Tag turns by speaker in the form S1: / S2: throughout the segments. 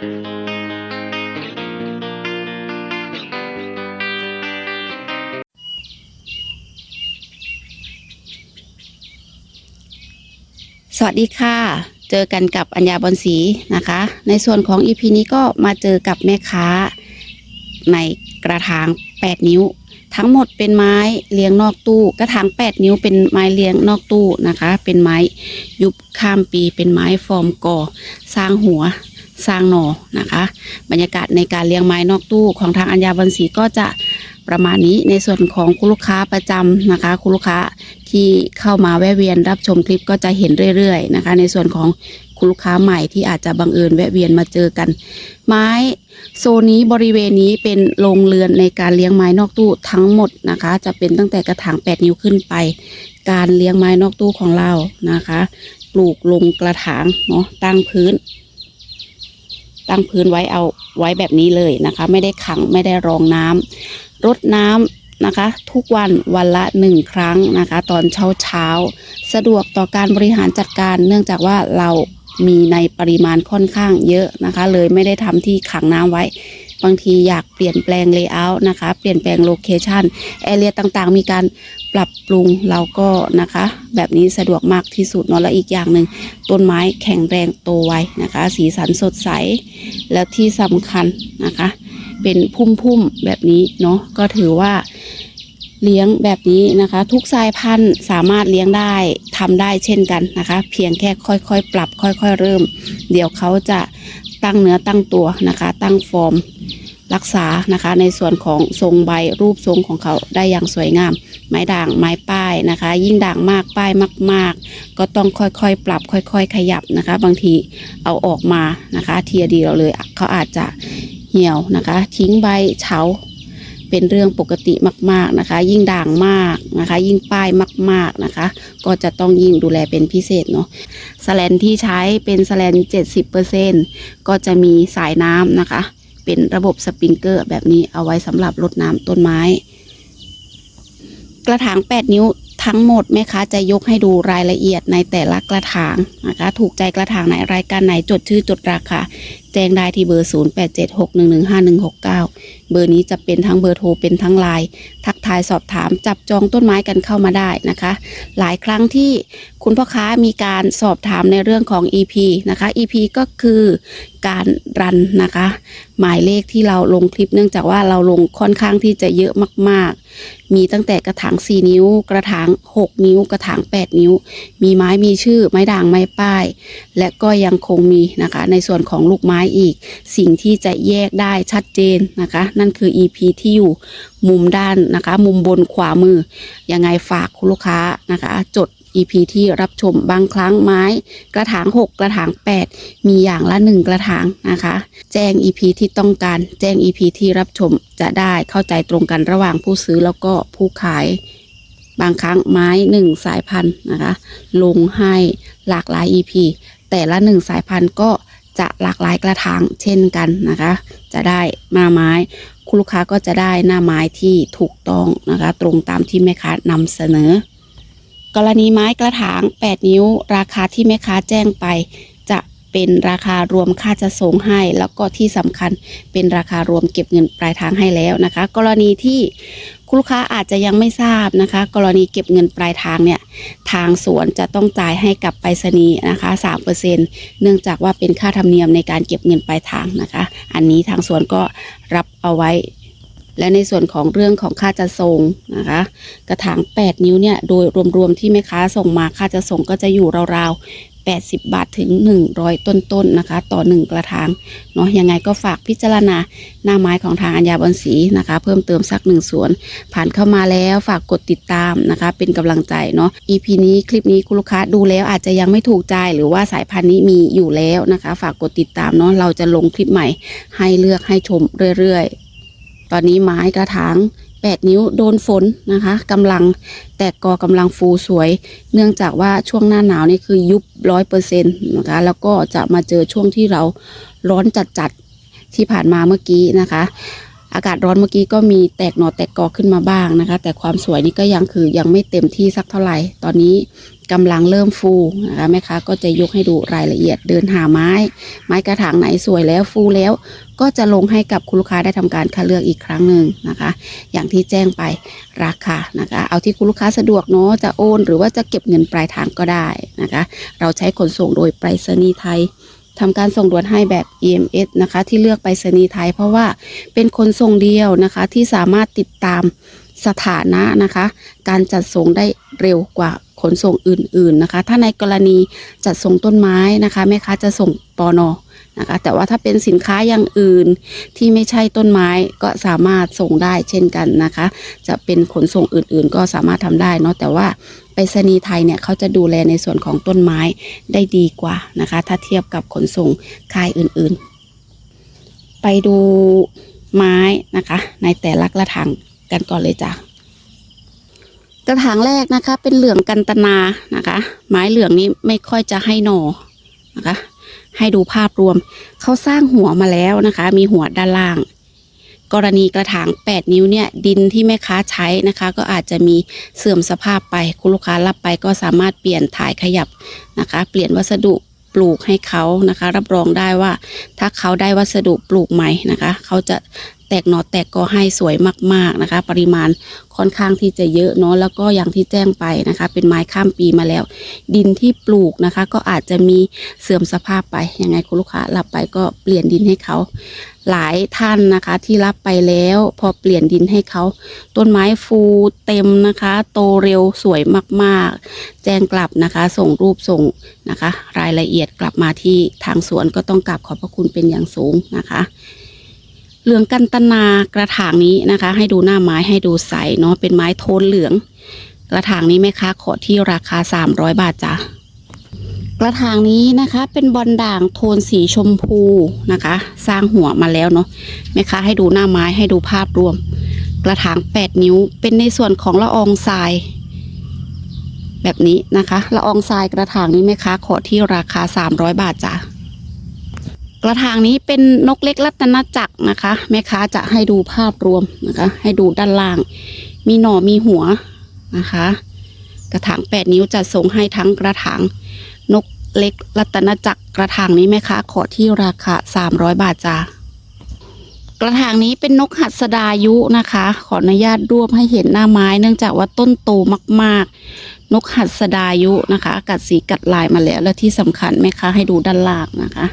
S1: สวัสดีค่ะ เจอกันกับอัญญาบอนสีนะคะ ในส่วนของ EP นี้ก็มาเจอกับแม่ค้า ในกระถาง 8 นิ้ว ทั้งหมดเป็นไม้เลี้ยงนอกตู้ กระถาง 8 นิ้วเป็นไม้เลี้ยงนอกตู้นะคะ เป็นไม้ยุบข้ามปีเป็นไม้ฟอร์มก่อ สร้างหัว สร้างหน่อนะคะ บรรยากาศในการเลี้ยงไม้นอกตู้ของทางอัญญาบอนสีก็จะประมาณนี้ในส่วนของคุณลูกค้าประจำนะคะ คุณลูกค้าที่เข้ามาแวะเวียนรับชมคลิปก็จะเห็นเรื่อยๆนะคะ ในส่วนของคุณลูกค้าใหม่ที่อาจจะบังเอิญแวะเวียนมาเจอกัน ไม้โซนนี้บริเวณนี้เป็นโรงเรือนในการเลี้ยงไม้นอกตู้ทั้งหมดนะคะ จะเป็นตั้งแต่กระถาง 8 นิ้วขึ้นไป การเลี้ยงไม้นอกตู้ของเรานะคะ ปลูกลงกระถางเนาะตั้งพื้น ตั้งพื้นไว้เอาไว้แบบนี้เลยนะคะ ไม่ได้ขังไม่ได้รองน้ำรดน้ำนะคะ ทุกวันวันละหนึ่งครั้งนะคะ ตอนเช้าเช้าสะดวกต่อการบริหารจัดการ เนื่องจากว่าเรามีในปริมาณค่อนข้างเยอะนะคะ เลยไม่ได้ทำที่ขังน้ำไว้บางทีอยากเปลี่ยนแปลงเลเยอร์นะคะ เปลี่ยนแปลงโลเคชันแอเรียต่างๆ มีการ ปรับปรุงเราก็นะคะ แบบนี้สะดวกมากที่สุดเนาะและอีกอย่างหนึ่งต้นไม้แข็งแรงโตไวนะคะ สีสันสดใส แล้วที่สำคัญนะคะ เป็นพุ่มๆแบบนี้เนาะก็ถือว่าเลี้ยงแบบนี้นะคะ ทุกสายพันธุ์สามารถเลี้ยงได้ทำได้เช่นกันนะคะ เพียงแค่ค่อยๆ ปรับค่อยๆ เริ่ม เดี๋ยวเขาจะตั้งเนื้อตั้งตัวนะคะ ตั้งฟอร์มรักษานะคะ ในส่วนของทรงใบรูปทรงของเขาได้อย่างสวยงาม ไม้ด่างไม้ป้ายนะคะ ยิ่งด่างมากป้ายมาก ๆ ก็ต้องค่อยๆ ปรับค่อย ๆ ขยับนะคะ บางทีเอาออกมานะคะ เทียเดียวเลยเขาอาจจะเหี่ยวนะคะ ทิ้งใบเฉาเป็นเรื่องปกติมาก ๆนะคะ ยิ่งด่างมากนะคะ ยิ่งป้ายมาก ๆนะคะ ก็จะต้องยิ่งดูแลเป็นพิเศษเนาะสแลนที่ใช้เป็นสแลน70%ก็จะมีสายน้ำนะคะ เป็นระบบสปริงเกอร์แบบนี้เอาไว้สำหรับรดน้ำต้นไม้ กระถาง 8 นิ้วทั้งหมดแม่ค้าจะยกให้ดูรายละเอียดในแต่ละกระถางนะคะ ถูกใจกระถางไหนรายการไหนจดชื่อจดราคาแจ้งได้ที่เบอร์ 0876115169 เบอร์นี้จะเป็นทั้งเบอร์โทรเป็นทั้งไลน์ทักทายสอบถามจับจองต้นไม้กันเข้ามาได้นะคะ หลายครั้งที่คุณพ่อค้ามีการสอบถามในเรื่องของ EP นะคะ EP ก็คือการรันนะคะ หมายเลขที่เราลงคลิปเนื่องจากว่าเราลงค่อนข้างที่จะเยอะมาก ๆ มีตั้งแต่กระถาง 4 นิ้ว กระถาง 6 นิ้ว กระถาง 8 นิ้ว มีไม้มีชื่อไม้ด่างไม้ป้าย และก็ยังคงมีนะคะ ในส่วนของลูกไม้อีก สิ่งที่จะแยกได้ชัดเจนนะคะ นั่นคือ EP ที่อยู่มุมด้านนะคะ มุมบนขวามือยังไงฝากคุณลูกค้านะคะ จด EP ที่รับชมบางครั้งไม้กระถาง 6 กระถาง 8 มีอย่างละ 1 กระถางนะคะ แจ้ง EP ที่ต้องการ แจ้ง EP ที่รับชมจะได้เข้าใจตรงกันระหว่างผู้ซื้อแล้วก็ผู้ขาย บางครั้งไม้หนึ่งสายพันธุ์นะคะ ลงให้หลากหลาย EP แต่ละหนึ่งสายพันธุ์ก็จะหลากหลายกระถางเช่นกันนะคะ จะได้หน้าไม้ คุณลูกค้าก็จะได้หน้าไม้ที่ถูกต้องนะคะ ตรงตามที่แม่ค้านำเสนอ กรณีไม้กระถาง 8 นิ้ว ราคาที่แม่ค้าแจ้งไป จะเป็นราคารวมค่าจะส่งให้ แล้วก็ที่สำคัญเป็นราคารวมเก็บเงินปลายทางให้แล้วนะคะ กรณีที่คุณลูกค้าอาจจะยังไม่ทราบนะคะ กรณีเก็บเงินปลายทางเนี่ยทางสวนจะต้องจ่ายให้กับไปรษณีย์นะคะ3%เนื่องจากว่าเป็นค่าธรรมเนียมในการเก็บเงินปลายทางนะคะ อันนี้ทางสวนก็รับเอาไว้ และในส่วนของเรื่องของค่าจะส่งนะคะ กระถาง 8 นิ้วเนี่ยโดยรวมๆที่แม่ค้าส่งมาค่าจะส่งก็จะอยู่ราวๆ80 บาทถึง 100 ต้นๆนะคะ ต่อ 1 กระถางเนาะยังไงก็ฝากพิจารณาหน้าไม้ของทางอัญญาบอนสีนะคะ เพิ่มเติมสักหนึ่งสวน ผ่านเข้ามาแล้วฝากกดติดตามนะคะ เป็นกำลังใจเนาะ EP นี้คลิปนี้คุณลูกค้าดูแล้วอาจจะยังไม่ถูกใจหรือว่าสายพันธุ์นี้มีอยู่แล้วนะคะ ฝากกดติดตามเนาะเราจะลงคลิปใหม่ให้เลือกให้ชมเรื่อยๆ ตอนนี้ไม้กระถาง 8 นิ้วโดนฝนนะคะกำลังแตกกอกำลังฟูสวย เนื่องจากว่าช่วงหน้าหนาวนี่คือยุบร้อยเปอร์เซ็นต์นะคะ แล้วก็จะมาเจอช่วงที่เราร้อนจัดๆที่ผ่านมาเมื่อกี้นะคะ อากาศร้อนเมื่อกี้ก็มีแตกหน่อแตกกอขึ้นมาบ้างนะคะ แต่ความสวยนี่ก็ยังคือยังไม่เต็มที่สักเท่าไหร่ ตอนนี้ กำลังเริ่มฟูนะคะแม่ค้าก็จะยกให้ดูรายละเอียดเดินหาไม้ ไม้กระถางไหนสวยแล้วฟูแล้ว ก็จะลงให้กับคุณลูกค้าได้ทำการคัดเลือกอีกครั้งหนึ่งนะคะ อย่างที่แจ้งไปราคานะคะ เอาที่คุณลูกค้าสะดวกเนาะจะโอน หรือว่าจะเก็บเงินปลายทางก็ได้นะคะ เราใช้ขนส่งโดยไปรษณีย์ไทยทำการส่งด่วนให้แบบ EMS นะคะ ที่เลือกไปรษณีย์ไทย เพราะว่าเป็นขนส่งเดียวนะคะที่สามารถติดตามสถานะนะคะ การจัดส่งได้เร็วกว่า ขนส่งอื่นๆนะคะ ถ้าในกรณีจัดส่งต้นไม้นะคะแม่ค้าจะส่งปอนอนะคะแต่ว่าถ้าเป็นสินค้าอย่างอื่นที่ไม่ใช่ต้นไม้ก็สามารถส่งได้เช่นกันนะคะ จะเป็นขนส่งอื่นๆ ก็สามารถทำได้เนาะแต่ว่าไปรษณีย์ไทยเนี่ยเขาจะดูแลในส่วนของต้นไม้ได้ดีกว่านะคะ ถ้าเทียบกับขนส่งค่ายอื่นๆ ไปดูไม้นะคะ ในแต่ละกระถางกันก่อนเลยจ้ะ กระถางแรกนะคะ เป็นเหลืองกันตนานะคะ ไม้เหลืองนี้ไม่ค่อยจะให้หนอนะคะ ให้ดูภาพรวมเขาสร้างหัวมาแล้วนะคะ มีหัวด้านล่าง กรณีกระถาง 8 นิ้วเนี่ย ดินที่แม่ค้าใช้นะคะ ก็อาจจะมีเสื่อมสภาพไปคุณลูกค้ารับไปก็สามารถเปลี่ยนถ่ายขยับนะคะ เปลี่ยนวัสดุปลูกให้เขานะคะ รับรองได้ว่า ถ้าเขาได้วัสดุปลูกใหม่นะคะ เขาจะ แตกหนอแตกก็ให้สวยมากๆนะคะ ปริมาณค่อนข้างที่จะเยอะเนาะแล้วก็อย่างที่แจ้งไปนะคะ เป็นไม้ข้ามปีมาแล้ว ดินที่ปลูกนะคะ ก็อาจจะมีเสื่อมสภาพไปยังไงคุณลูกค้ารับไปก็เปลี่ยนดินให้เขาหลายท่านนะคะ ที่รับไปแล้วพอเปลี่ยนดินให้เขา ต้นไม้ฟูเต็มนะคะ โตเร็วสวยมากๆ แจ้งกลับนะคะ ส่งรูปส่งนะคะ รายละเอียดกลับมาที่ทางสวนก็ต้องกลับขอบพระคุณเป็นอย่างสูงนะคะ เหลืองกันตนากระถางนี้นะคะ ให้ดูหน้าไม้ให้ดูใสเนาะเป็นไม้โทนเหลือง กระถางนี้แม่ค้าขอที่ราคา 300 บาทจ้ะกระถางนี้นะคะเป็นบอลด่างโทนสีชมพูนะคะ สร้างหัวมาแล้วเนาะแม่ค้าให้ดูหน้าไม้ให้ดูภาพรวม กระถาง 8 นิ้วเป็นในส่วนของละอองทราย แบบนี้นะคะละอองทรายกระถางนี้แม่ค้าขอที่ราคา 300 บาทจ้ะ กระถางนี้เป็นนกเล็กรัตนจักรนะคะ แม่ค้าจะให้ดูภาพรวมนะคะ ให้ดูด้านล่าง มีหน่อมีหัวนะคะ กระถางแปดนิ้วจะส่งให้ทั้งกระถางนกเล็กรัตนจักรกระถางนี้แม่ค้าขอที่ราคาสามร้อยบาทจ้ากระถางนี้เป็นนกหัสดายุนะคะ ขออนุญาตรวบให้เห็นหน้าไม้เนื่องจากว่าต้นโตมาก ๆ นกหัสดายุนะคะ กัดสีกัดลายมาแล้วและที่สำคัญแม่ค้าให้ดูด้านล่างนะคะ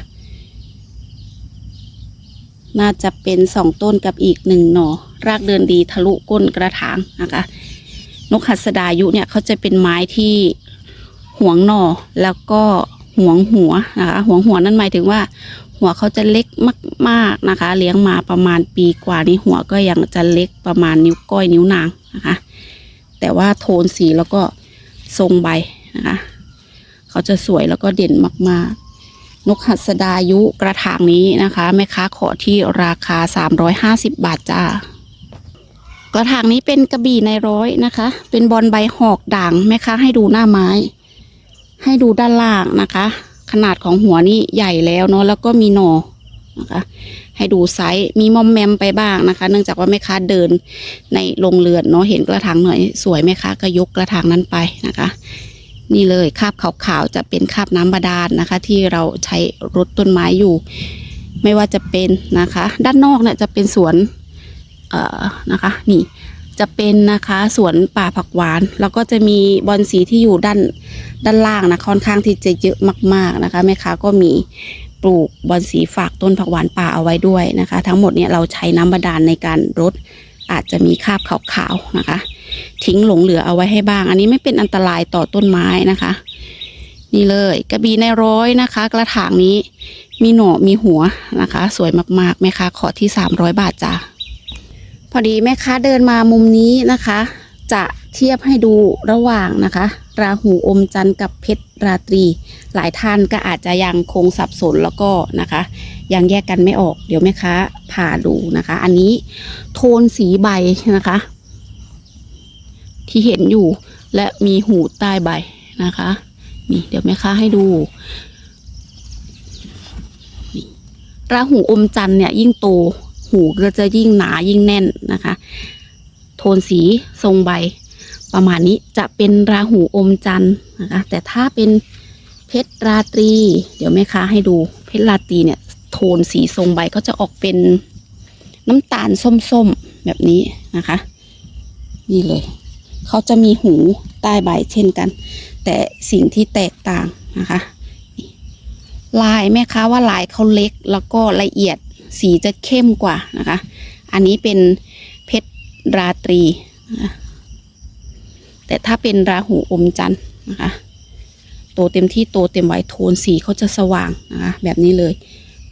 S1: น่าจะเป็นสองต้นกับอีกหนึ่งหน่อ รากเดินดีทะลุก้นกระถางนะคะ นกหัสดายุเนี่ยเขาจะเป็นไม้ที่หวงหน่อแล้วก็หวงหัวนะคะหวงหัวนั่นหมายถึงว่า หัวเขาจะเล็กมาก ๆนะคะ เลี้ยงมาประมาณปีกว่านี้หัวก็ยังจะเล็กประมาณนิ้วก้อยนิ้วนางนะคะ แต่ว่าโทนสีแล้วก็ทรงใบนะคะ เขาจะสวยแล้วก็เด่นมาก ๆ นกหัสดายุกระถางนี้นะคะแม่ค้าขอที่ราคา 350 บาทจ้ากระถางนี้เป็นกระบี่ในร้อยนะคะ เป็นบอลใบหอกด่างแม่ค้าให้ดูหน้าไม้ ให้ดูด้านล่างนะคะ ขนาดของหัวนี่ใหญ่แล้วเนาะแล้วก็มีหนอนะคะ ให้ดูไซส์มีมอมแมมไปบ้างนะคะ เนื่องจากว่าแม่ค้าเดินในโรงเรือนเนาะเห็นกระถางหน่อยสวยแม่ค้าก็ยกกระถางนั้นไปนะคะ นี่เลยคาบขาวๆจะเป็นคาบน้ำบาดาลนะคะ ที่เราใช้รดต้นไม้อยู่ ไม่ว่าจะเป็นนะคะ ด้านนอกเนี่ยจะเป็นสวนเอ่อนะคะ นี่จะเป็นนะคะสวนป่าผักหวาน แล้วก็จะมีบอนสีที่อยู่ด้านด้านล่างนะค่อนข้างที่จะเยอะมาก ๆนะคะแม่ค้าก็มีปลูกบอนสีฝากต้นผักหวานป่าเอาไว้ด้วยนะคะ ทั้งหมดเนี่ยเราใช้น้ำบาดาลในการรด อาจจะมีคราบขาวๆนะคะ ทิ้งหลงเหลือเอาไว้ให้บ้าง อันนี้ไม่เป็นอันตรายต่อต้นไม้นะคะ นี่เลยกระบี่ในร้อยนะคะ กระถางนี้มีหน่อมีหัวนะคะ สวยมากๆแม่ค้าขอที่ 300 บาทจ้าพอดีแม่ค้าเดินมามุมนี้นะคะ จะเทียบให้ดูระหว่างนะคะ ราหูอมจันทร์กับเพชรราตรี หลายท่านก็อาจจะยังคงสับสนแล้วก็นะคะ ยังแยกกันไม่ออก เดี๋ยวแม่ค้าผ่าดูนะคะ อันนี้โทนสีใบนะคะ ที่เห็นอยู่และมีหูใต้ใบนะคะ นี่เดี๋ยวแม่ค้าให้ดูนี่ราหูอมจันเนี่ยยิ่งโตหูก็จะยิ่งหนายิ่งแน่นนะคะ โทนสีทรงใบ ประมาณนี้จะเป็นราหูอมจันนะคะ แต่ถ้าเป็นเพชรราตรี เดี๋ยวแม่ค้าให้ดูเพชรราตรีเนี่ย โทนสีทรงใบเขาจะออกเป็นน้ำตาลส้มๆแบบนี้นะคะ นี่เลย เขาจะมีหูใต้ใบเช่นกัน แต่สิ่งที่แตกต่างนะคะ ลายแม่ค้าว่าลายเขาเล็กแล้วก็ละเอียดสีจะเข้มกว่านะคะ อันนี้เป็นเพชรราตรีนะะแต่ถ้าเป็นราหูอมจันทร์นะคะ โตเต็มที่โตเต็มไวโทนสีเขาจะสว่างนะคะแบบนี้เลย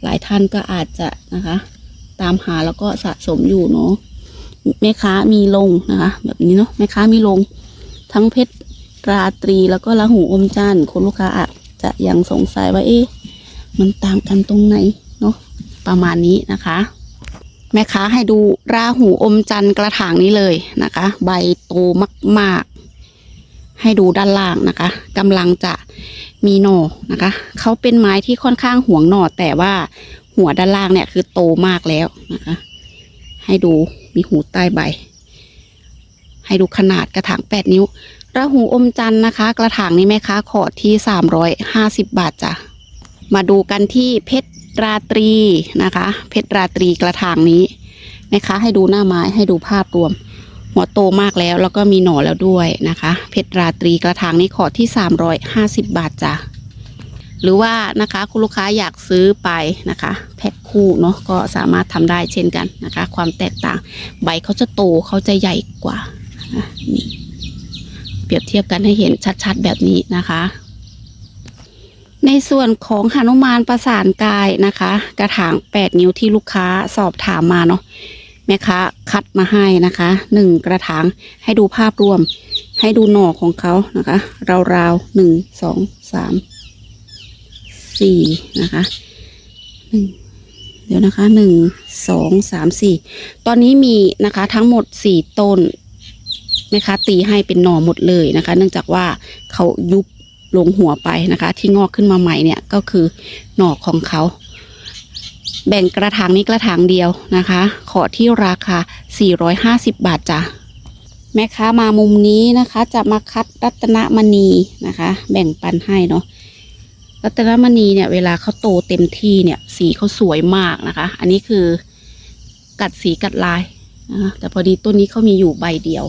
S1: หลายท่านก็อาจจะนะคะ ตามหาแล้วก็สะสมอยู่เนาะแม่ค้ามีลงนะคะ แบบนี้เนาะแม่ค้ามีลง ทั้งเพชรราตรีแล้วก็ราหูอมจันทร์คนลูกค้าอาจจะยังสงสัยว่าเอ๊ะมันต่างกันตรงไหนเนาะประมาณนี้นะคะ แม่ค้าให้ดูราหูอมจันทร์กระถางนี้เลยนะคะ ใบโตมาก ให้ดูด้านล่างนะคะกำลังจะมีหน่อนะคะเขาเป็นไม้ที่ค่อนข้างห่วงหน่อแต่ว่าหัวด้านล่างเนี่ยคือโตมากแล้วนะคะ ให้ดูมีหูใต้ใบ ให้ดูขนาดกระถางแปดนิ้วราหูอมจันนะคะ กระถางนี้แม่ค้าขอที่สามร้อยห้าสิบบาทจ้ะมาดูกันที่เพชรราตรีนะคะ เพชรราตรีกระถางนี้แม่ค้าให้ดูหน้าไม้ให้ดูภาพรวม หัวโตมากแล้ว แล้วก็มีหน่อแล้วด้วยนะคะ เพชรราตรีกระถางนี้ขอที่สามร้อยห้าสิบาทจ้ะหรือว่านะคะคุณลูกค้าอยากซื้อไปนะคะ แพ็คคู่เนาะก็สามารถทำได้เช่นกันนะคะ ความแตกต่างใบเขาจะโตเขาจะใหญ่กว่านะนี่เปรียบเทียบกันให้เห็นชัดๆแบบนี้นะคะ ในส่วนของหนุมานประสานกายนะคะ กระถาง 8 นิ้วที่ลูกค้าสอบถามมาเนาะ แม่ค้าคัดมาให้นะคะหนึ่งกระถางให้ดูภาพรวม ให้ดูหน่อของเขานะคะ ราวๆหนึ่งสองสามสี่นะคะหนึ่งเดี๋ยวนะคะหนึ่งสองสามสี่ตอนนี้มีนะคะทั้งหมดสี่ต้นแม่ค้าตีให้เป็นหน่อหมดเลยนะคะ เนื่องจากว่าเขายุบลงหัวไปนะคะ ที่งอกขึ้นมาใหม่เนี่ยก็คือหน่อของเขา แบ่งกระถางนี้กระถางเดียวนะคะ ขอที่ราคา 450 บาทจ้ะแม่ค้ามามุมนี้นะคะ จะมาคัดรัตนมณีนะคะ แบ่งปันให้เนาะรัตนมณีเนี่ย เวลาเขาโตเต็มที่เนี่ย สีเขาสวยมากนะคะ อันนี้คือกัดสีกัดลายนะคะแต่พอดีต้นนี้เขามีอยู่ใบเดียว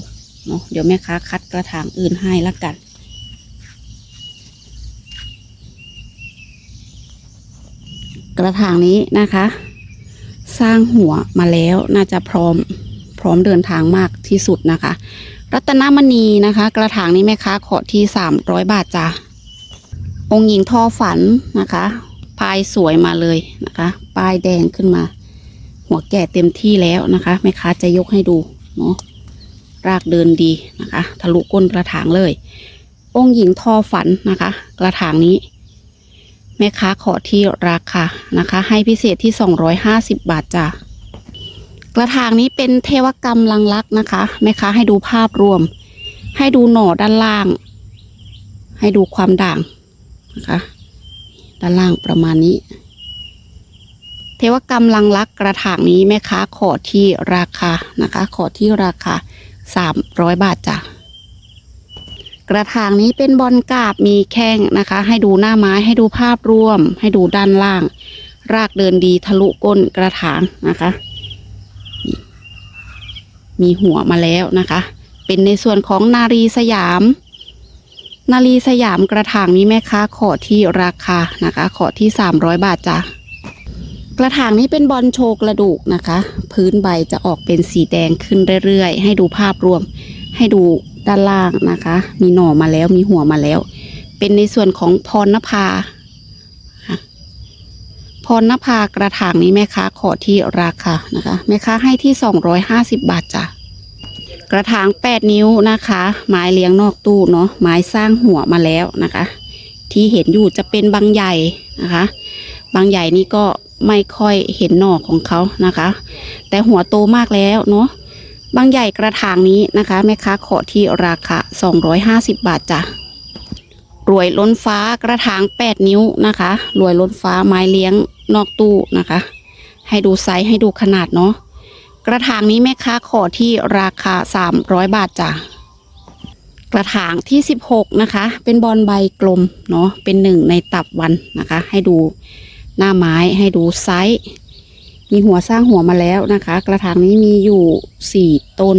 S1: เนาะเดี๋ยวแม่ค้าคัดกระถางอื่นให้ละกัน กระถางนี้นะคะ สร้างหัวมาแล้วน่าจะพร้อมพร้อมเดินทางมากที่สุดนะคะ รัตนมณีนะคะ กระถางนี้แม่ค้าขอที่สามร้อยบาทจ้ะองค์หญิงทอฝันนะคะปลายสวยมาเลยนะคะปลายแดงขึ้นมา หัวแก่เต็มที่แล้วนะคะแม่ค้าจะยกให้ดูเนาะรากเดินดีนะคะ ทะลุก้นกระถางเลย องค์หญิงทอฝันนะคะ กระถางนี้ แม่ค้าขอที่ราคานะคะ ให้พิเศษที่ 250 บาทจ้ะกระถางนี้เป็นเทวกรรมลังลักษ์นะคะ แม่ค้าให้ดูภาพรวม ให้ดูหน่อด้านล่าง ให้ดูความด่างนะคะ ด้านล่างประมาณนี้ เทวกรรมลังลักษ์กระถางนี้แม่ค้าขอที่ราคานะคะ ขอที่ราคา 300 บาทจ้ะ กระถางนี้เป็นบอลกาบมีแข้งนะคะ ให้ดูหน้าไม้ให้ดูภาพรวม ให้ดูด้านล่าง รากเดินดีทะลุก้นกระถางนะคะ มีหัวมาแล้วนะคะ เป็นในส่วนของนารีสยาม นารีสยามกระถางนี้แม่ค้าขอที่ราคานะคะ ขอที่สามร้อยบาทจ้ะกระถางนี้เป็นบอลโชกระดูกนะคะ พื้นใบจะออกเป็นสีแดงขึ้นเรื่อยๆ ให้ดูภาพรวม ให้ดู ด้านล่างนะคะ มีหน่อมาแล้วมีหัวมาแล้ว เป็นในส่วนของพรณภาพรณภากระถางนี้แม่ค้าขอที่ราคานะคะแม่ค้าให้ที่สองร้อยห้าสิบบาทจ้ะกระถางแปดนิ้วนะคะ ไม้เลี้ยงนอกตู้เนาะไม้สร้างหัวมาแล้วนะคะ ที่เห็นอยู่จะเป็นบางใหญ่นะคะ บางใหญ่นี่ก็ไม่ค่อยเห็นหน่อของเขานะคะ แต่หัวโตมากแล้วเนาะ บางใหญ่กระถางนี้นะคะแม่ค้าขอที่ราคา 250 บาทจ้ะรวยล้นฟ้ากระถาง 8 นิ้วนะคะรวยล้นฟ้าไม้เลี้ยงนอกตู้นะคะ ให้ดูไซส์ให้ดูขนาดเนาะกระถางนี้แม่ค้าขอที่ราคา 300 บาทจ้ะกระถางที่ 16 นะคะ เป็นบอลใบกลมเนาะเป็นหนึ่งในตับวันนะคะ ให้ดูหน้าไม้ให้ดูไซส์ มีหัวสร้างหัวมาแล้วนะคะ กระถางนี้มีอยู่4ต้น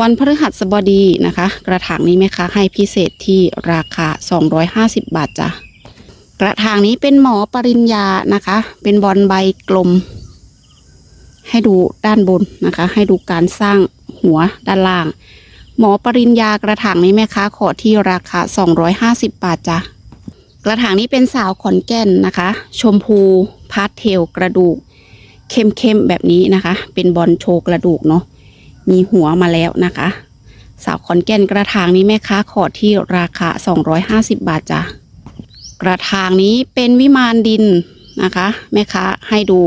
S1: วันพฤหัสบดีนะคะ กระถางนี้แม่ค้าให้พิเศษที่ราคา 250 บาทจ้ะกระถางนี้เป็นหมอปริญญานะคะ เป็นบอลใบกลม ให้ดูด้านบนนะคะ ให้ดูการสร้างหัวด้านล่าง หมอปริญญากระถางนี้แม่ค้าขอที่ราคา 250 บาทจ้ะกระถางนี้เป็นสาวขอนแก่นนะคะ ชมพู พาสเทลกระดูก เข้มๆแบบนี้นะคะ เป็นบอลโชว์กระดูกเนาะมีหัวมาแล้วนะคะ สาวขอนแก่นกระถางนี้แม่ค้าขอที่ราคา 250 บาทจ้ะกระถางนี้เป็นวิมานดินนะคะ แม่ค้าให้ดู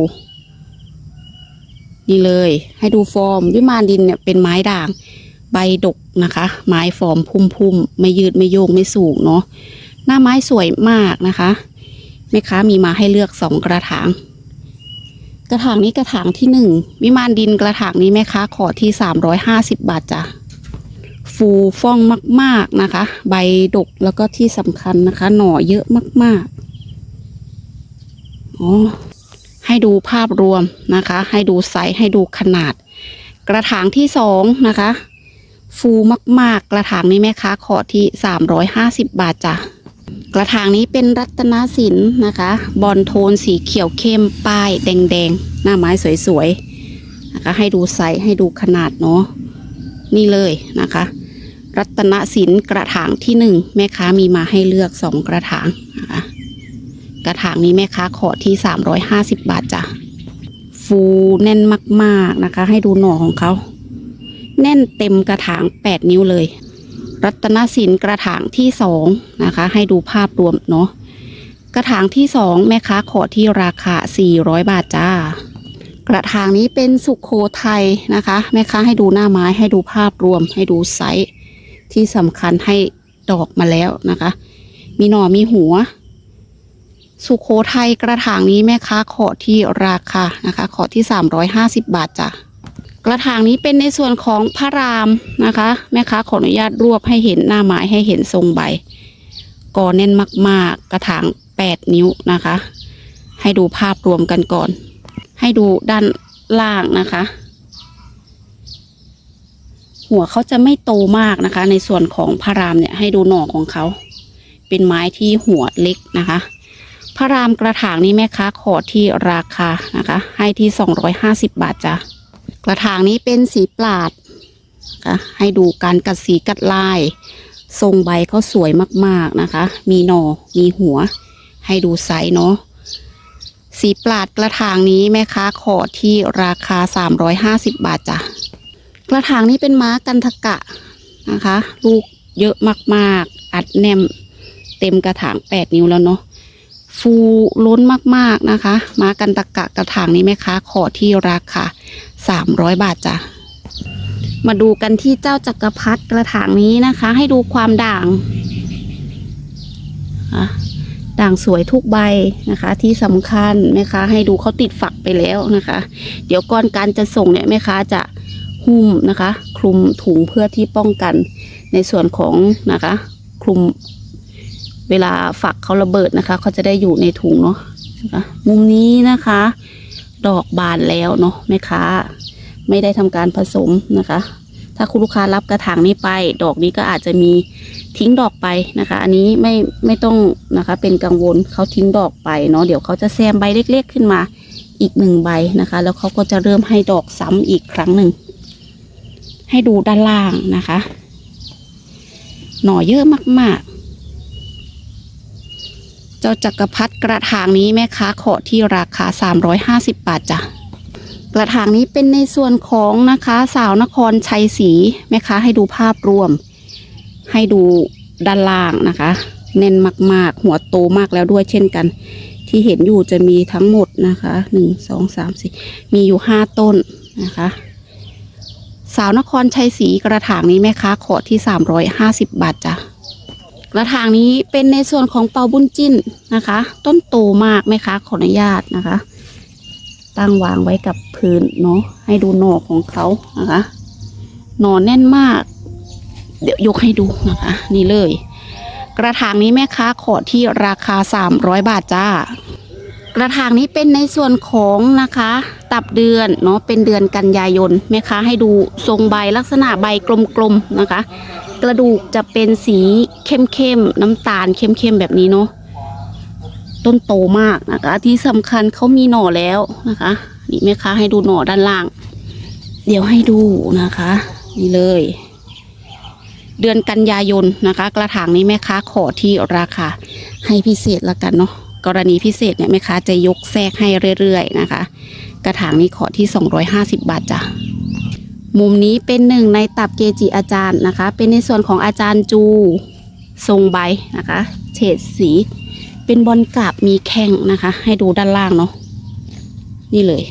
S1: นี่เลย ให้ดูฟอร์มวิมานดินเนี่ยเป็นไม้ด่าง ใบดกนะคะ ไม้ฟอร์มพุ่มๆไม่ยืดไม่โยงไม่สูงเนาะหน้าไม้สวยมากนะคะ แม่ค้ามีมาให้เลือกสองกระถาง กระถางนี้กระถางที่หนึ่งวิมานดินกระถางนี้แม่ค้าขอที่สามร้อยห้าสิบบาทจ้ะฟูฟ่องมาก ๆนะคะ ใบดกแล้วก็ที่สำคัญนะคะ หน่อเยอะมากๆอ๋อให้ดูภาพรวมนะคะ ให้ดูไซส์ให้ดูขนาด กระถางที่สองนะคะ ฟูมาก ๆ กระถางนี้แม่ค้าขอที่สามร้อยห้าสิบบาทจ้ะ กระถางนี้เป็นรัตนสินนะคะ บอลโทนสีเขียวเข้มป้าย แดงๆ หน้าไม้สวยๆนะคะให้ดูไซส์ให้ดูขนาดเนาะนี่เลยนะคะ รัตนสินกระถางที่หนึ่งแม่ค้ามีมาให้เลือกสองกระถางนะคะกระถางนี้แม่ค้าขอที่สามร้อยห้าสิบบาทจ้ะฟูแน่นมาก ๆนะคะ ให้ดูหน่อของเขา แน่นเต็มกระถางแปดนิ้วเลย รัตนสินกระถางที่สองนะคะ ให้ดูภาพรวมเนาะกระถางที่สองแม่ค้าขอที่ราคา 400 บาทจ้า กระถางนี้เป็นสุขโขทัยนะคะ แม่ค้าให้ดูหน้าไม้ให้ดูภาพรวม ให้ดูไซส์ที่สำคัญให้ดอกมาแล้วนะคะ มีหน่อมีหัว สุขโขทัยกระถางนี้แม่ค้าขอที่ราคานะคะ ขอที่ 350 บาทจ้ะ กระถางนี้เป็นในส่วนของพระรามนะคะ แม่ค้าขออนุญาตรวบให้เห็นหน้าไม้ให้เห็นทรงใบกอแน่นมาก ๆ กระถาง8นิ้วนะคะ ให้ดูภาพรวมกันก่อน ให้ดูด้านล่างนะคะ หัวเขาจะไม่โตมากนะคะ ในส่วนของพระรามเนี่ยให้ดูหน่อของเขา เป็นไม้ที่หัวเล็กนะคะพระรามกระถางนี้แม่ค้าขอที่ราคานะคะ ให้ที่ 250 บาทจ้ะ กระถางนี้เป็นสีปลาดนะคะให้ดูการกัดสีกัดลาย ทรงใบเขาสวยมากๆนะคะ มีหน่อมีหัว ให้ดูไซส์เนาะสีปลาดกระถางนี้แม่ค้าขอที่ราคา 350 บาทจ้ะกระถางนี้เป็นม้ากันทกะนะคะ ลูกเยอะมากๆ อัดแนมเต็มกระถาง 8 นิ้วแล้วเนาะฟูล้นมากๆนะคะ ม้ากันตะกะกระถางนี้แม่ค้าขอที่ราคา สามร้อยบาทจ้ะ มาดูกันที่เจ้าจักรพรรดิกระถางนี้นะคะ ให้ดูความด่างด่างสวยทุกใบนะคะ ที่สำคัญแม่ค้าให้ดูเขาติดฝักไปแล้วนะคะ เดี๋ยวก่อนการจะส่งเนี่ยแม่ค้าจะหุ้มนะคะ คลุมถุงเพื่อที่ป้องกันในส่วนของนะคะ คลุมเวลาฝักเขาระเบิดนะคะเขาจะได้อยู่ในถุงเนาะนะคะมุมนี้นะคะ ดอกบานแล้วเนาะแม่ค้า ไม่ได้ทำการผสมนะคะ ถ้าคุณลูกค้ารับกระถางนี้ไป ดอกนี้ก็อาจจะมีทิ้งดอกไปนะคะ อันนี้ไม่ไม่ต้องนะคะ เป็นกังวลเขาทิ้งดอกไปเนาะเดี๋ยวเขาจะแซมใบเล็กๆขึ้นมาอีกหนึ่งใบนะคะ แล้วเขาก็จะเริ่มให้ดอกซ้ำอีกครั้งหนึ่งให้ดูด้านล่างนะคะ หน่อเยอะมากๆ จ้าจักรพรรดิกระถางนี้แม่ค้าขอที่ราคา 350 บาทจ้ะกระถางนี้เป็นในส่วนของนะคะสาวนครชัยศรีแม่ค้าให้ดูภาพรวม ให้ดูด้านล่างนะคะ เน้นมาก ๆ หัวโตมากแล้วด้วยเช่นกัน ที่เห็นอยู่จะมีทั้งหมดนะคะหนึ่งสองสามสี่มีอยู่ห้าต้นนะคะ สาวนครชัยศรีกระถางนี้แม่ค้าขอที่สามร้อยห้าสิบบาทจ้ะ กระถางนี้เป็นในส่วนของเปาบุญจิ้นนะคะ ต้นโตมากแม่ค้าขออนุญาตนะคะ ตั้งวางไว้กับพื้นเนาะให้ดูหน่อของเขานะคะหน่อแน่นมาก เดี๋ยวยกให้ดูนะคะ นี่เลย กระถางนี้แม่ค้าขอที่ราคา 300 บาทจ้ากระถางนี้เป็นในส่วนของนะคะ ตับเดือนเนาะเป็นเดือนกันยายนแม่ค้าให้ดูทรงใบลักษณะใบกลมๆนะคะ กระดูกจะเป็นสีเข้มๆน้ำตาลเข้มๆแบบนี้เนาะต้นโตมากนะคะ ที่สำคัญเขามีหน่อแล้วนะคะ นี่แม่ค้าให้ดูหน่อด้านล่าง เดี๋ยวให้ดูนะคะ นี่เลย เดือนกันยายนนะคะ กระถางนี้แม่ค้าขอที่ราคาให้พิเศษละกันเนาะกรณีพิเศษเนี่ยแม่ค้าจะยกแทรกให้เรื่อยๆนะคะ กระถางนี้ขอที่ 250 บาทจ้ะ มุมนี้เป็นหนึ่งในตับเกจิอาจารย์นะคะ เป็นในส่วนของอาจารย์จูทรงใบนะคะ เฉดสี เป็นบอลกาบมีแข้งนะคะ ให้ดูด้านล่างเนาะนี่เลย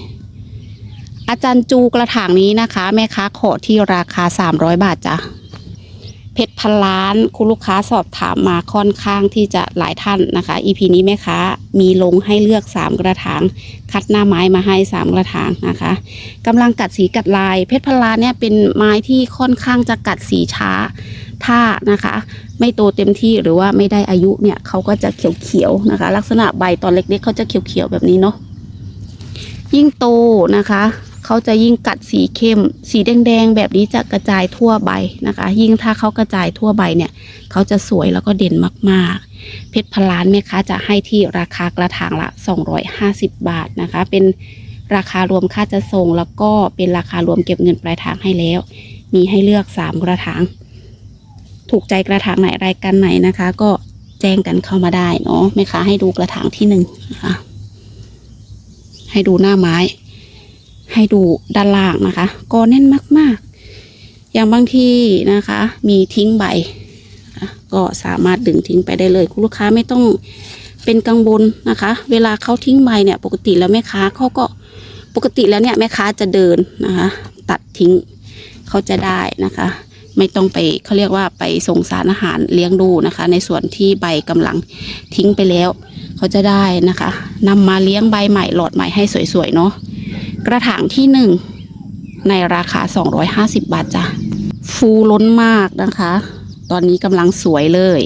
S1: อาจารย์จูกระถางนี้นะคะ แม่ค้าขอที่ราคา 300 บาทจ้ะ เพชรพันล้าน คุณลูกค้าสอบถามมาค่อนข้างที่จะหลายท่านนะคะ EP นี้แม่ค้ามีลงให้เลือก 3 กระถาง คัดหน้าไม้มาให้ 3 กระถางนะคะกำลังกัดสีกัดลาย เพชรพันล้านเนี่ยเป็นไม้ที่ค่อนข้างจะกัดสีช้า ถ้านะคะ ไม่โตเต็มที่หรือว่าไม่ได้อายุเนี่ยเขาก็จะเขียวๆนะคะ ลักษณะใบตอนเล็กๆเขาจะเขียวๆแบบนี้เนาะยิ่งโตนะคะ เขาจะยิ่งกัดสีเข้ม สีแดงๆแบบนี้จะกระจายทั่วใบนะคะ ยิ่งถ้าเขากระจายทั่วใบเนี่ย เขาจะสวยแล้วก็เด่นมากๆ เพชรพล้านแม่ค้าจะให้ที่ราคากระถางละ 250 บาทนะคะ เป็นราคารวมค่าจะส่งแล้วก็เป็นราคารวมเก็บเงินปลายทางให้แล้ว มีให้เลือก 3 กระถาง ถูกใจกระถางไหนรายการไหนนะคะ ก็แจ้งกันเข้ามาได้เนาะแม่ค้าให้ดูกระถางที่หนึ่งนะคะให้ดูหน้าไม้ ให้ดูด้านล่างนะคะกอแน่นมากๆ อย่างบางทีนะคะ มีทิ้งใบ ก็สามารถดึงทิ้งไปได้เลย คุณลูกค้าไม่ต้องเป็นกังวลนะคะ เวลาเขาทิ้งใบเนี่ย ปกติแล้วแม่ค้าเขาก็ปกติแล้วเนี่ยแม่ค้าจะเดินนะคะ ตัดทิ้งเขาจะได้นะคะ ไม่ต้องไปเขาเรียกว่าไปส่งสารอาหารเลี้ยงดูนะคะ ในส่วนที่ใบกำลังทิ้งไปแล้ว เขาจะได้นะคะนำมาเลี้ยงใบใหม่หลอดใหม่ให้สวยๆเนาะ กระถางที่หนึ่งในราคา 250 บาทจ้ะ ฟูล้นมากนะคะ ตอนนี้กำลังสวยเลย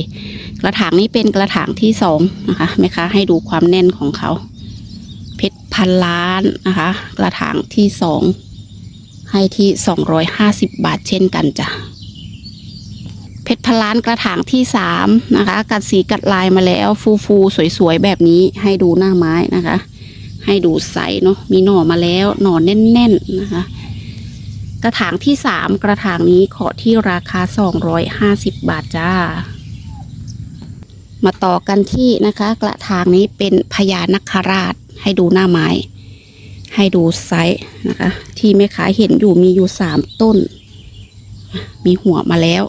S1: กระถางนี้เป็นกระถางที่สองนะคะแม่ค้าให้ดูความแน่นของเขา เพชรพันล้านนะคะ กระถางที่สองให้ที่ 250 บาทเช่นกันจ้ะ เพชรพันล้านกระถางที่สามนะคะ กัดสีกัดลายมาแล้วฟูฟูสวยๆ แบบนี้ให้ดูหน้าไม้นะคะ ให้ดูใสเนาะมีหน่อมาแล้วหน่อแน่นๆนะคะ กระถางที่สามกระถางนี้ขอที่ราคาสองร้อยห้าสิบบาทจ้า มาต่อกันที่นะคะ กระถางนี้เป็นพญานาคราชให้ดูหน้าไม้ ให้ดูไซส์นะคะ ที่แม่ขายเห็นอยู่มีอยู่สามต้น มีหัวมาแล้ว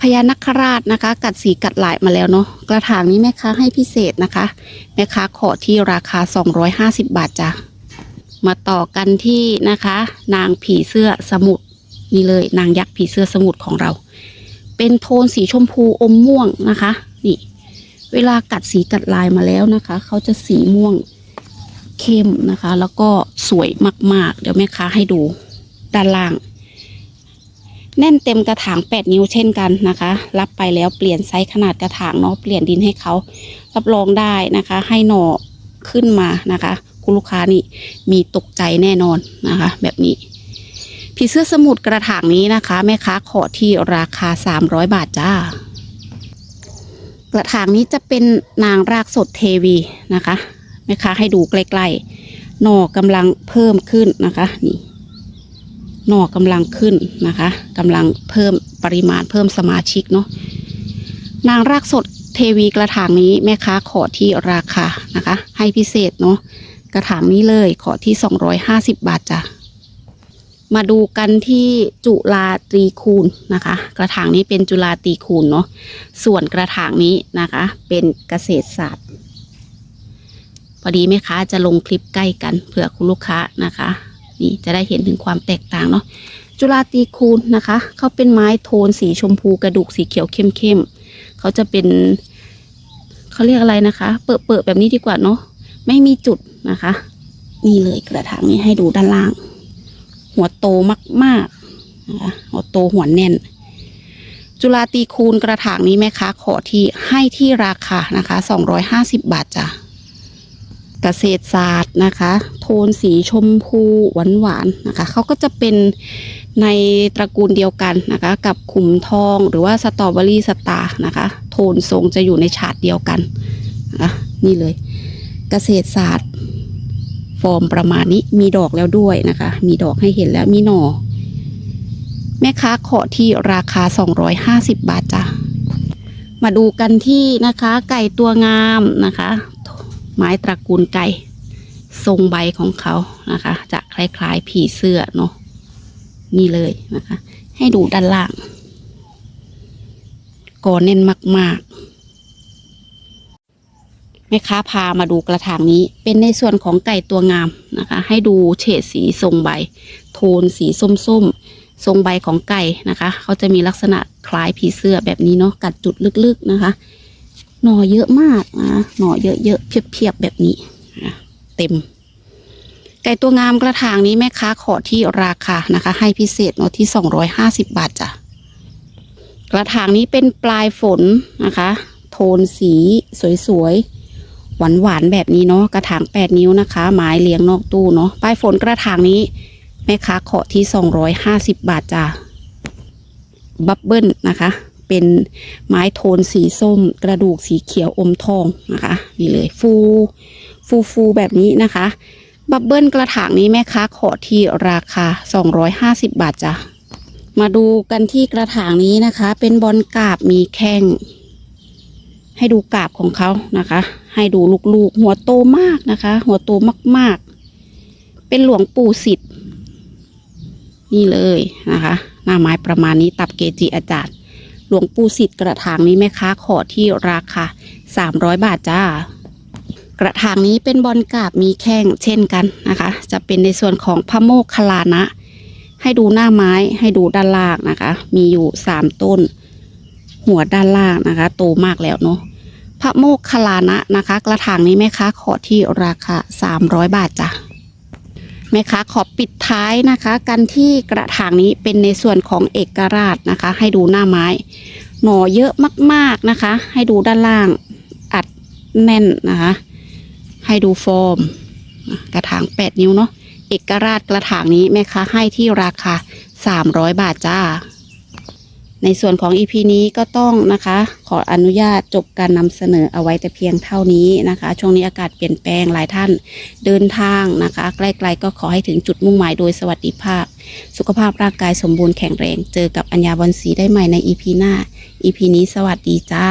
S1: พญานาคราชนะคะ กัดสีกัดลายมาแล้วเนาะกระถางนี้แม่ค้าให้พิเศษนะคะ แม่ค้าขอที่ราคา 250 บาทจ้ะมาต่อกันที่นะคะ นางผีเสื้อสมุทรนี่เลย นางยักษ์ผีเสื้อสมุทรของเรา เป็นโทนสีชมพูอมม่วงนะคะ นี่ เวลากัดสีกัดลายมาแล้วนะคะ เขาจะสีม่วงเข้มนะคะ แล้วก็สวยมาก ๆ เดี๋ยวแม่ค้าให้ดูด้านล่าง แน่นเต็มกระถาง 8 นิ้วเช่นกันนะคะ รับไปแล้วเปลี่ยนไซส์ขนาดกระถางเนาะเปลี่ยนดินให้เขารับรองได้นะคะ ให้หน่อขึ้นมานะคะ คุณลูกค้านี่มีตกใจแน่นอนนะคะ แบบนี้ผีเสื้อสมุทรกระถางนี้นะคะ แม่ค้าขอที่ราคา 300 บาทจ้ากระถางนี้จะเป็นนางรากสดเทวีนะคะแม่ค้าให้ดูใกล้ๆหน่อกำลังเพิ่มขึ้นนะคะนี่ น่อกำลังขึ้นนะคะกำลังเพิ่มปริมาณเพิ่มสมาชิกเนาะนางรากสดเทวีกระถางนี้แม่ค้าขอที่ราคานะคะ ให้พิเศษเนาะกระถางนี้เลยขอที่ 250 บาทจ้ะมาดูกันที่จุลาตรีคูณนะคะ กระถางนี้เป็นจุลาตรีคูณเนาะส่วนกระถางนี้นะคะ เป็นเกษตรศาสตร์ พอดีแม่ค้าจะลงคลิปใกล้กันเผื่อคุณลูกค้านะคะ นี่จะได้เห็นถึงความแตกต่างเนาะจุลาตีคูณนะคะ เขาเป็นไม้โทนสีชมพูกระดูกสีเขียวเข้มๆเขาจะเป็นเขาเรียกอะไรนะคะ เปิดเปิดแบบนี้ดีกว่าเนาะไม่มีจุดนะคะ นี่เลยกระถางนี้ให้ดูด้านล่าง หัวโตมากๆนะคะหัวโตหัวแน่น จุฬาตีคูณกระถางนี้แม่ค้าขอที่ให้ที่ราคานะคะ 250 บาทจ้ะ เกษตรศาสตร์นะคะ โทนสีชมพูหวานหวานๆนะคะเขาก็จะเป็นในตระกูลเดียวกันนะคะ กับขุมทองหรือว่าสตรอเบอรี่สตาร์นะคะ โทนทรงจะอยู่ในฉาดเดียวกันนะคะนี่เลย เกษตรศาสตร์ ฟอร์มประมาณนี้มีดอกแล้วด้วยนะคะ มีดอกให้เห็นแล้วมีหน่อแม่ค้าขอที่ราคา 250 บาทจ้ะมาดูกันที่นะคะ ไก่ตัวงามนะคะ ไม้ตระกูลไก่ทรงใบของเขานะคะ จะคล้ายๆผีเสื้อเนาะนี่เลยนะคะ ให้ดูด้านล่างก่อแน่นมากๆแม่ค้าพามาดูกระถางนี้เป็นในส่วนของไก่ตัวงามนะคะ ให้ดูเฉดสีทรงใบ โทนสีส้มๆ ทรงใบของไก่นะคะ เขาจะมีลักษณะคล้ายผีเสื้อแบบนี้เนาะกัดจุดลึกๆนะคะ หน่อเยอะมากนะหน่อเยอะๆเพียบๆแบบนี้นะเต็ม ไก่ตัวงามกระถางนี้แม่ค้าขอที่ราคานะคะ ให้พิเศษเนาะที่250บบาทจ้ะกระถางนี้เป็นปลายฝนนะคะ โทนสีสวยๆหวานๆแบบนี้เนาะกระถาง8นิ้วนะคะ ไม้เลี้ยงนอกตู้เนาะปลายฝนกระถางนี้แม่ค้าขอที่250บาทจ้ะบับเบิ้ลนะคะ เป็นไม้โทนสีส้ม กระดูกสีเขียวอมทองนะคะนี่เลยฟูฟูฟูแบบนี้นะคะ บับเบิ้ลกระถางนี้แม่ค้าขอที่ราคา 250 บาทจ้ะมาดูกันที่กระถางนี้นะคะ เป็นบอลกาบมีแข้งให้ดูกาบของเขานะคะ ให้ดูลูกๆ หัวโตมากนะคะ หัวโตมากๆ เป็นหลวงปู่สิทธิ์นี่เลยนะคะ หน้าไม้ประมาณนี้ตับเกจิอาจารย์ หลวงปู่สิทธิ์กระถางนี้แม่ค้าขอที่ราคา300 บาทจ้ากระถางนี้เป็นบอลกาบมีแข้งเช่นกันนะคะ จะเป็นในส่วนของพระโมคคลานะ ให้ดูหน้าไม้ให้ดูด้านล่างนะคะ มีอยู่สามต้น หัวด้านล่างนะคะ โตมากแล้วเนาะพระโมคคลานะนะคะ กระถางนี้แม่ค้าขอที่ราคา300บาทจ้ะ แม่ค้าขอปิดท้ายนะคะ กันที่กระถางนี้เป็นในส่วนของเอกราชนะคะ ให้ดูหน้าไม้ หน่อเยอะมากๆนะคะ ให้ดูด้านล่างอัดแน่นนะคะ ให้ดูฟอร์ม กระถาง 8 นิ้วเนาะเอกราชกระถางนี้แม่ค้าให้ที่ราคา 300 บาทจ้า ในส่วนของ EP นี้ก็ต้องนะคะ ขออนุญาตจบการนำเสนอเอาไว้แต่เพียงเท่านี้นะคะ ช่วงนี้อากาศเปลี่ยนแปลงหลายท่านเดินทางนะคะ ใกล้ๆก็ขอให้ถึงจุดมุ่งหมายโดยสวัสดิภาพ สุขภาพร่างกายสมบูรณ์แข็งแรง เจอกับอัญญาบอลสีได้ใหม่ใน EP หน้า EP นี้สวัสดีจ้า